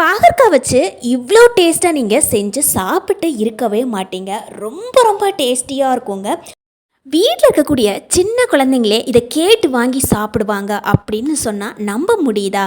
பாகற்காய் வச்சு இவ்வளோ டேஸ்ட்டாக நீங்கள் செஞ்சு சாப்பிட்டு இருக்கவே மாட்டீங்க. ரொம்ப ரொம்ப டேஸ்டியாக இருக்குங்க. வீட்டில் இருக்கக்கூடிய சின்ன குழந்தைங்களே இதை கேட்டு வாங்கி சாப்பிடுவாங்க அப்படின்னு சொன்னால் நம்ப முடியுதா?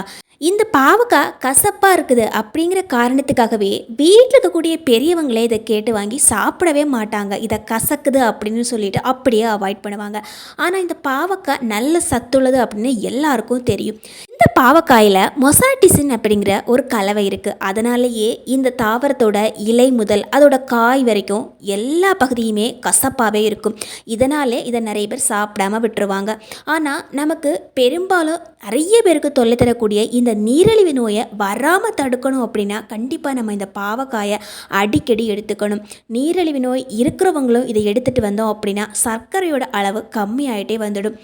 இந்த பாவக்காய் கசப்பாக இருக்குது அப்படிங்கிற காரணத்துக்காகவே வீட்டில் இருக்கக்கூடிய பெரியவங்களே இதை கேட்டு வாங்கி சாப்பிடவே மாட்டாங்க. இதை கசக்குது அப்படின்னு சொல்லிட்டு அப்படியே அவாய்ட் பண்ணுவாங்க. ஆனால் இந்த பாவக்காய் நல்ல சத்துள்ளது அப்படின்னு எல்லாருக்கும் தெரியும். இந்த பாவக்காயில் மொசாட்டிசின் அப்படிங்கிற ஒரு கலவை இருக்குது அதனாலேயே இந்த தாவரத்தோட இலை முதல் அதோட காய் வரைக்கும் எல்லா பகுதியுமே கசப்பாகவே இருக்கும். இதனாலே இதை நிறைய பேர் சாப்பிடாம விட்டுருவாங்க. ஆனால் நமக்கு பெரும்பாலும் நிறைய பேருக்கு தொல்லை தரக்கூடிய இந்த நீரிழிவு நோயை வராமல் தடுக்கணும் அப்படின்னா கண்டிப்பாக நம்ம இந்த பாவக்காயை அடிக்கடி எடுத்துக்கணும். நீரிழிவு நோய் இருக்கிறவங்களும் இதை எடுத்துகிட்டு வந்தோம் அப்படின்னா சர்க்கரையோட அளவு கம்மியாயிட்டே வந்துடும்.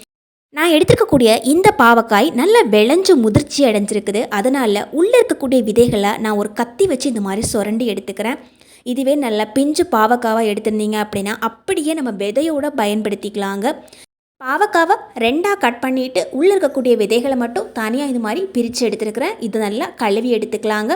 நான் எடுத்துருக்கக்கூடிய இந்த பாவக்காய் நல்லா விளைஞ்சு முதிர்ச்சி அடைஞ்சிருக்குது. அதனால் உள்ளே இருக்கக்கூடிய விதைகளை நான் ஒரு கத்தி வச்சு இந்த மாதிரி சுரண்டி எடுத்துக்கிறேன். இதுவே நல்லா பிஞ்சு பாவக்காவாக எடுத்திருந்தீங்க அப்படின்னா அப்படியே நம்ம விதையோட பயன்படுத்திக்கலாங்க. பாவக்காவை ரெண்டாக கட் பண்ணிவிட்டு உள்ளே இருக்கக்கூடிய விதைகளை மட்டும் தனியாக இது மாதிரி பிரித்து எடுத்துருக்கிறேன். இது நல்லா கழுவி எடுத்துக்கலாங்க.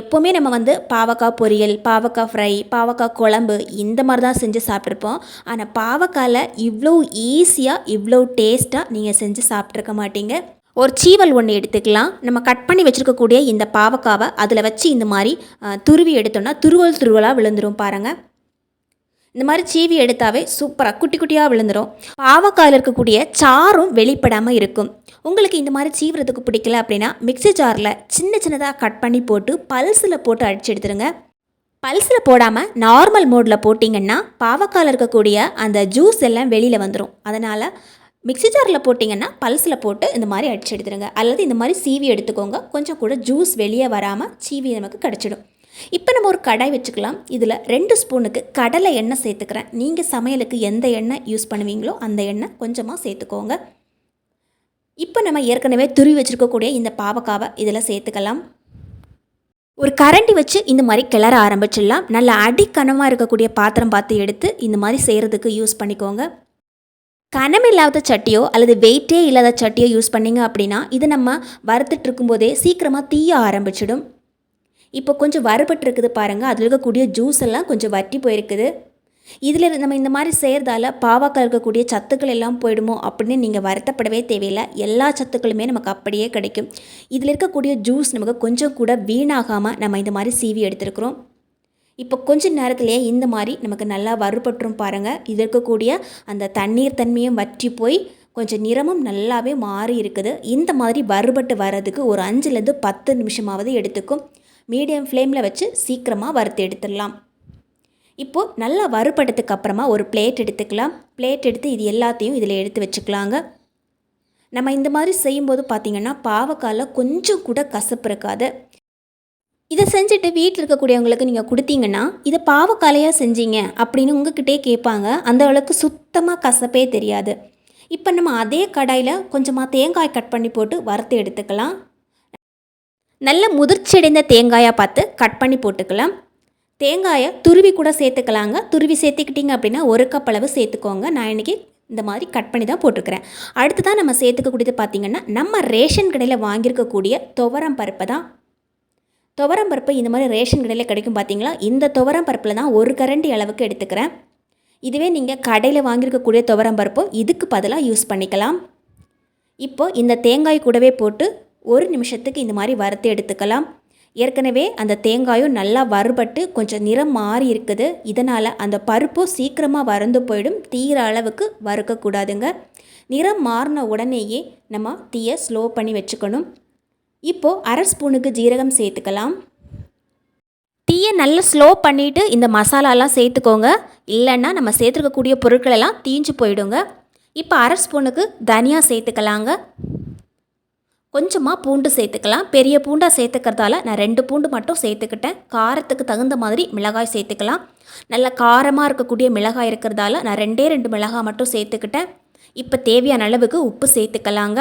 எப்போவுமே நம்ம வந்து பாவக்காய் பொரியல் பாவக்காய் ஃப்ரை பாவக்காய் குழம்பு இந்த மாதிரி தான் செஞ்சு சாப்பிட்ருப்போம் ஆனால் பாவக்காயில் இவ்வளோ ஈஸியாக இவ்வளோ டேஸ்ட்டாக நீங்கள் செஞ்சு சாப்பிட்ருக்க மாட்டீங்க. ஒரு சீவல் ஒன்று எடுத்துக்கலாம். நம்ம கட் பண்ணி வச்சுருக்கக்கூடிய இந்த பாவக்காவை அதில் வச்சு இந்த மாதிரி துருவி எடுத்தோம்னா துருவல் துருவலாக விழுந்துரும் பாருங்கள் இந்த மாதிரி சீவி எடுத்தாவே சூப்பராக குட்டி குட்டியாக விழுந்துடும் பாவக்காயில் இருக்கக்கூடிய சாரும் வெளிப்படாமல் இருக்கும். உங்களுக்கு இந்த மாதிரி சீவுறதுக்கு பிடிக்கல அப்படின்னா மிக்ஸி ஜாரில் சின்ன சின்னதாக கட் பண்ணி போட்டு பல்ஸில் போட்டு அடிச்சு எடுத்துருங்க. பல்ஸில் போடாமல் நார்மல் மோடில் போட்டிங்கன்னா பாவக்காயில் இருக்கக்கூடிய அந்த ஜூஸ் எல்லாம் வெளியில் வந்துடும் அதனால் மிக்ஸி ஜாரில் போட்டிங்கன்னா பல்ஸில் போட்டு இந்த மாதிரி அடிச்சு எடுத்துருங்க. அல்லது இந்த மாதிரி சீவி எடுத்துக்கோங்க. கொஞ்சம் கூட ஜூஸ் வெளியே வராமல் சீவி நமக்கு கிடச்சிடும். இப்போ நம்ம ஒரு கடாய் வச்சுக்கலாம். இதில் ரெண்டு ஸ்பூனுக்கு கடலை எண்ணெய் சேர்த்துக்கிறேன். நீங்கள் சமையலுக்கு எந்த எண்ணெய் யூஸ் பண்ணுவீங்களோ அந்த எண்ணெய் கொஞ்சமாக சேர்த்துக்கோங்க. இப்போ நம்ம ஏற்கனவே துருவி வச்சுருக்கக்கூடிய இந்த பாவக்காவை இதில் சேர்த்துக்கலாம். ஒரு கரண்டி வச்சு இந்த மாதிரி கிளற ஆரம்பிச்சிடலாம். நல்ல அடிக்கனமாக இருக்கக்கூடிய பாத்திரம் பார்த்து எடுத்து இந்த மாதிரி செய்கிறதுக்கு யூஸ் பண்ணிக்கோங்க. கனம் இல்லாத சட்டியோ அல்லது வெயிட்டே இல்லாத சட்டியோ யூஸ் பண்ணீங்க அப்படின்னா இது நம்ம வறுத்துட்டு இருக்கும்போதே சீக்கிரமாக தீய ஆரம்பிச்சிடும். இப்போ கொஞ்சம் வறுபட்டு இருக்குது பாருங்கள் அதில் இருக்கக்கூடிய ஜூஸ் எல்லாம் கொஞ்சம் வற்றி போயிருக்குது. இதில் நம்ம இந்த மாதிரி செய்கிறதால பாவாக்காய் இருக்கக்கூடிய சத்துக்கள் எல்லாம் போயிடுமோ அப்படின்னு நீங்கள் வருத்தப்படவே தேவையில்லை. எல்லா சத்துக்களுமே நமக்கு அப்படியே கிடைக்கும். இதில் இருக்கக்கூடிய ஜூஸ் நமக்கு கொஞ்சம் கூட வீணாகாமல் நம்ம இந்த மாதிரி சீவி எடுத்துருக்குறோம். இப்போ கொஞ்ச நேரத்துலேயே இந்த மாதிரி நமக்கு நல்லா வறுபட்டுரும் பாருங்கள் இது இருக்கக்கூடிய அந்த தண்ணீர் தன்மையும் வற்றி போய் கொஞ்சம் நிறமும் நல்லாவே மாறி இருக்குது. இந்த மாதிரி வறுபட்டு வர்றதுக்கு ஒரு அஞ்சுலேருந்து பத்து நிமிஷமாவது எடுத்துக்கும். மீடியம் ஃப்ளேமில் வச்சு சீக்கிரமாக வறுத்து எடுத்துடலாம். இப்போது நல்லா வறுபட்டதுக்கு அப்புறமா ஒரு பிளேட் எடுத்துக்கலாம். பிளேட் எடுத்து இது எல்லாத்தையும் இதில் எடுத்து வச்சுக்கலாங்க. நம்ம இந்த மாதிரி செய்யும்போது பார்த்திங்கன்னா பாவக்காயில் கொஞ்சம் கூட கசப்பு இருக்காது. இதை செஞ்சுட்டு வீட்டில் இருக்கக்கூடியவங்களுக்கு நீங்கள் கொடுத்தீங்கன்னா இதை பாவக்காலையாக செஞ்சீங்க அப்படின்னு உங்ககிட்டே கேட்பாங்க. அந்த அளவுக்கு சுத்தமாக கசப்பே தெரியாது. இப்போ நம்ம அதே கடாயில் கொஞ்சமாக தேங்காய் கட் பண்ணி போட்டு வறுத்து எடுத்துக்கலாம். நல்ல முதிர்ச்சியடைந்த தேங்காயாக பார்த்து கட் பண்ணி போட்டுக்கலாம். தேங்காயை துருவி கூட சேர்த்துக்கலாங்க. துருவி சேர்த்துக்கிட்டிங்க அப்படின்னா ஒரு கப் அளவு சேர்த்துக்கோங்க. நான் இன்றைக்கி இந்த மாதிரி கட் பண்ணி தான் போட்டிருக்கிறேன். அடுத்து தான் நம்ம சேர்த்துக்கக்கூடியது பார்த்திங்கன்னா நம்ம ரேஷன் கடையில் வாங்கியிருக்கக்கூடிய துவரம் பருப்பை தான். துவரம் பருப்பு இந்த மாதிரி ரேஷன் கடையில் கிடைக்கும் பார்த்தீங்களா? இந்த துவரம் பருப்பில் தான் ஒரு கரண்டி அளவுக்கு எடுத்துக்கிறேன். இதுவே நீங்கள் கடையில் வாங்கியிருக்கக்கூடிய துவரம் பருப்பும் இதுக்கு பதிலாக யூஸ் பண்ணிக்கலாம். இப்போ இந்த தேங்காய் கூடவே போட்டு ஒரு நிமிஷத்துக்கு இந்த மாதிரி வறுத்து எடுத்துக்கலாம். ஏற்கனவே அந்த தேங்காயும் நல்லா வறுபட்டு கொஞ்சம் நிறம் மாறி இருக்குது. இதனால் அந்த பருப்பும் சீக்கிரமாக வறந்து போயிடும். தீர அளவுக்கு வறுக்கக்கூடாதுங்க. நிறம் மாறின உடனேயே நம்ம தீயை ஸ்லோ பண்ணி வச்சுக்கணும். இப்போது அரை ஸ்பூனுக்கு ஜீரகம் சேர்த்துக்கலாம். தீயை நல்லா ஸ்லோ பண்ணிவிட்டு இந்த மசாலாலாம் சேர்த்துக்கோங்க. இல்லைன்னா நம்ம சேர்த்துருக்கக்கூடிய பொருட்களெல்லாம் தீஞ்சு போயிடுங்க. இப்போ அரை ஸ்பூனுக்கு தனியாக சேர்த்துக்கலாங்க. கொஞ்சமாக பூண்டு சேர்த்துக்கலாம். பெரிய பூண்டாக சேர்த்துக்கிறதால நான் ரெண்டு பூண்டு மட்டும் சேர்த்துக்கிட்டேன். காரத்துக்கு தகுந்த மாதிரி மிளகாய் சேர்த்துக்கலாம். நல்ல காரமாக இருக்கக்கூடிய மிளகாய் இருக்கிறதால நான் ரெண்டே ரெண்டு மிளகாய் மட்டும் சேர்த்துக்கிட்டேன். இப்போ தேவையான அளவுக்கு உப்பு சேர்த்துக்கலாங்க.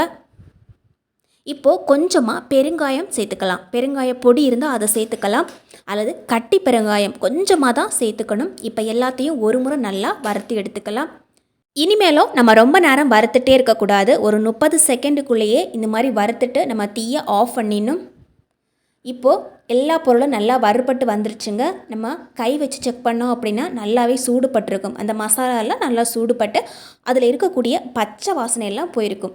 இப்போது கொஞ்சமாக பெருங்காயம் சேர்த்துக்கலாம். பெருங்காய பொடி இருந்தால் அதை சேர்த்துக்கலாம். அல்லது கட்டி பெருங்காயம் கொஞ்சமாக தான் சேர்த்துக்கணும். இப்போ எல்லாத்தையும் ஒரு முறை நல்லா வறுத்து எடுத்துக்கலாம். இனிமேலும் நம்ம ரொம்ப நேரம் வறுத்துட்டே இருக்கக்கூடாது. ஒரு முப்பது செகண்டுக்குள்ளேயே இந்த மாதிரி வறுத்துட்டு நம்ம தீயை ஆஃப் பண்ணிடணும். இப்போது எல்லா பொருளும் நல்லா வறுபட்டு வந்துருச்சுங்க. நம்ம கை வச்சு செக் பண்ணோம் அப்படின்னா நல்லாவே சூடுபட்டிருக்கும். அந்த மசாலாலாம் நல்லா சூடுபட்டு அதில் இருக்கக்கூடிய பச்சை வாசனை எல்லாம் போயிருக்கும்.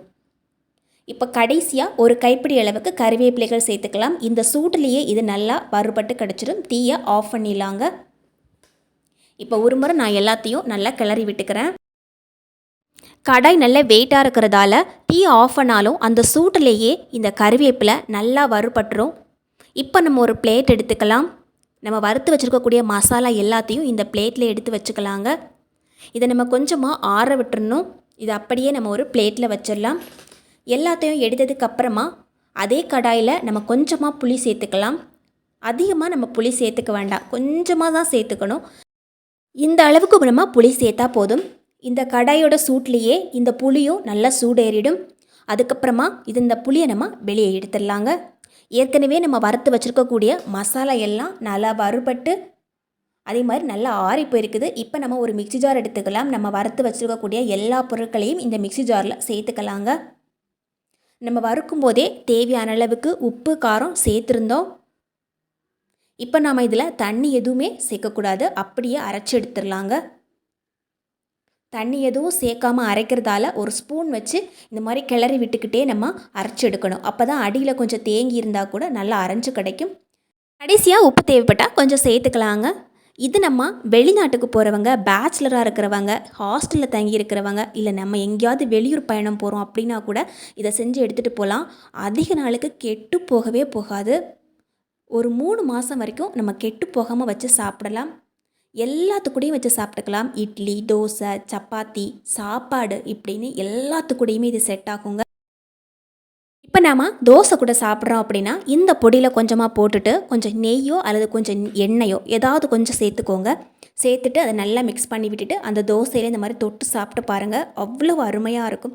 இப்போ கடைசியாக ஒரு கைப்பிடி அளவுக்கு கறிவேப்பிலைகள் சேர்த்துக்கலாம். இந்த சூட்டுலேயே இது நல்லா வறுபட்டு கிடச்சிடும் தீயை ஆஃப் பண்ணிடலாங்க. இப்போ ஒரு முறை நான் எல்லாத்தையும் நல்லா கிளறி விட்டுக்கிறேன். கடாய் நல்ல வெயிட்டாக இருக்கிறதால டீ ஆஃப் பண்ணாலும் அந்த சூட்டிலேயே இந்த கறிவேப்பிலை நல்லா வறுபட்டுரும். இப்போ நம்ம ஒரு பிளேட் எடுத்துக்கலாம். நம்ம வறுத்து வச்சுருக்கக்கூடிய மசாலா எல்லாத்தையும் இந்த பிளேட்டில் எடுத்து வச்சுக்கலாங்க. இதை நம்ம கொஞ்சமாக ஆற விட்டுறணும். இது அப்படியே நம்ம ஒரு பிளேட்டில் வச்சிடலாம். எல்லாத்தையும் எடுத்ததுக்கப்புறமா அதே கடாயில் நம்ம கொஞ்சமாக புளி சேர்த்துக்கலாம். அதிகமாக நம்ம புளி சேர்த்துக்க வேண்டாம். கொஞ்சமாக தான் சேர்த்துக்கணும். இந்த அளவுக்கு நம்ம புளி சேர்த்தா போதும். இந்த கடாயோட சூட்லேயே இந்த புளியும் நல்லா சூடேறிடும். அதுக்கப்புறமா இது இந்த புளியை நம்ம வெளியே எடுத்துடலாங்க. ஏற்கனவே நம்ம வறுத்து வச்சுருக்கக்கூடிய மசாலா எல்லாம் நல்லா வறுபட்டு அதே மாதிரி நல்லா ஆறி போயிருக்குது. இப்போ நம்ம ஒரு மிக்ஸி ஜார் எடுத்துக்கலாம். நம்ம வறுத்து வச்சுருக்கக்கூடிய எல்லா பொருட்களையும் இந்த மிக்ஸி ஜாரில் சேர்த்துக்கலாங்க. நம்ம வறுக்கும் போதே தேவையான அளவுக்கு உப்பு காரம் சேர்த்துருந்தோம். இப்போ நாம் இதில் தண்ணி எதுவுமே சேர்க்கக்கூடாது. அப்படியே அரைச்சி எடுத்துடலாங்க. தண்ணி எதுவும் சேர்க்காமல் அரைக்கிறதால ஒரு ஸ்பூன் வச்சு இந்த மாதிரி கிளறி விட்டுக்கிட்டே நம்ம அரைச்சி எடுக்கணும். அப்போ தான் அடியில் கொஞ்சம் தேங்கி இருந்தால் கூட நல்லா அரைஞ்சு கிடைக்கும். கடைசியாக உப்பு தேவைப்பட்டால் கொஞ்சம் சேர்த்துக்கலாங்க. இது நம்ம வெளிநாட்டுக்கு போகிறவங்க பேச்சுலராக இருக்கிறவங்க ஹாஸ்டலில் தங்கி இருக்கிறவங்க இல்லை நம்ம எங்கேயாவது வெளியூர் பயணம் போகிறோம் அப்படின்னா கூட இதை செஞ்சு எடுத்துகிட்டு போகலாம். அதிக நாளுக்கு கெட்டு போகவே போகாது. ஒரு மூணு மாதம் வரைக்கும் நம்ம கெட்டு போகாமல் வச்சு சாப்பிடலாம். எல்லாத்துக்கூடையும் வச்சு சாப்பிட்டுக்கலாம். இட்லி தோசை சப்பாத்தி சாப்பாடு இப்படின்னு எல்லாத்துக்கூடையுமே இது செட் ஆகுங்க. இப்போ நாம் தோசை கூட சாப்பிட்றோம் அப்படின்னா இந்த பொடியில் கொஞ்சமாக போட்டுட்டு கொஞ்சம் நெய்யோ அல்லது கொஞ்சம் எண்ணெயோ ஏதாவது கொஞ்சம் சேர்த்துக்கோங்க. சேர்த்துட்டு அதை நல்லா மிக்ஸ் பண்ணி விட்டுட்டு அந்த தோசையில் இந்த மாதிரி தொட்டு சாப்பிட்டு பாருங்கள் அவ்வளோ அருமையாக இருக்கும்.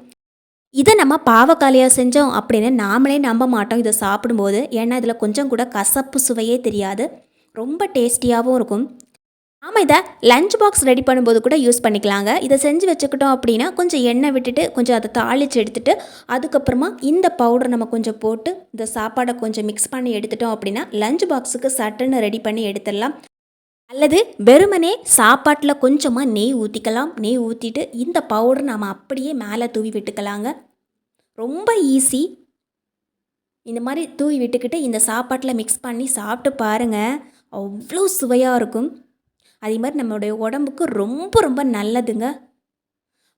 இதை நம்ம பாவக்காலையாக செஞ்சோம் அப்படின்னு நாமளே நம்ப மாட்டோம் இதை சாப்பிடும்போது. ஏன்னா இதில் கொஞ்சம் கூட கசப்பு சுவையே தெரியாது. ரொம்ப டேஸ்டியாகவும் இருக்கும். ஆமாம் இதை லஞ்ச் பாக்ஸ் ரெடி பண்ணும்போது கூட யூஸ் பண்ணிக்கலாங்க. இதை செஞ்சு வச்சுக்கிட்டோம் அப்படின்னா கொஞ்சம் எண்ணெய் விட்டுட்டு கொஞ்சம் அதை தாளித்து எடுத்துட்டு அதுக்கப்புறமா இந்த பவுடர் நம்ம கொஞ்சம் போட்டு இந்த சாப்பாடை கொஞ்சம் மிக்ஸ் பண்ணி எடுத்துட்டோம் அப்படின்னா லஞ்ச் பாக்ஸுக்கு சட்டுன்னு ரெடி பண்ணி எடுத்துடலாம். அல்லது வெறுமனே சாப்பாட்டில் கொஞ்சமாக நெய் ஊற்றிக்கலாம் நெய் ஊற்றிட்டு இந்த பவுடர் நம்ம அப்படியே மேலே தூவி விட்டுக்கலாங்க. ரொம்ப ஈஸி இந்த மாதிரி தூவி விட்டுக்கிட்டு இந்த சாப்பாட்டில் மிக்ஸ் பண்ணி சாப்பிட்டு பாருங்கள் அவ்வளோ சுவையாக இருக்கும். அதே மாதிரி நம்மளுடைய உடம்புக்கு ரொம்ப ரொம்ப நல்லதுங்க.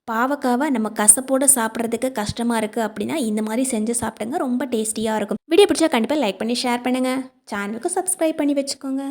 பாவக்காவை நம்ம கசப்போடு சாப்பிட்றதுக்கு கஷ்டமாக இருக்குது அப்படின்னா இந்த மாதிரி செஞ்சு சாப்பிடுங்க ரொம்ப டேஸ்டியாக இருக்கும். வீடியோ பிடிச்சா கண்டிப்பாக லைக் பண்ணி ஷேர் பண்ணுங்கள் சேனலுக்கு சப்ஸ்கிரைப் பண்ணி வச்சுக்கோங்க.